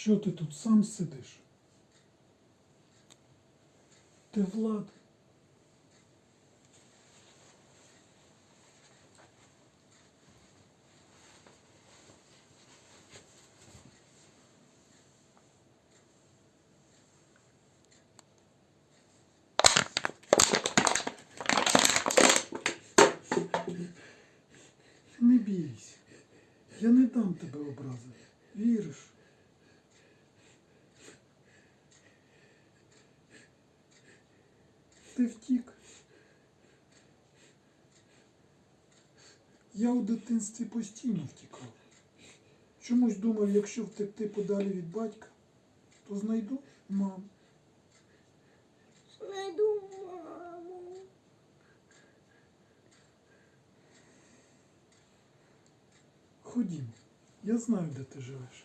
Що ти тут сам сидиш? Ти Влад. Не бійся. Я не дам тебе образити. Віриш? Ти втік. Я у дитинстві постійно втікав. Чомусь думав, якщо втекти подалі від батька, то знайду маму. Знайду маму. Ходімо, я знаю, де ти живеш.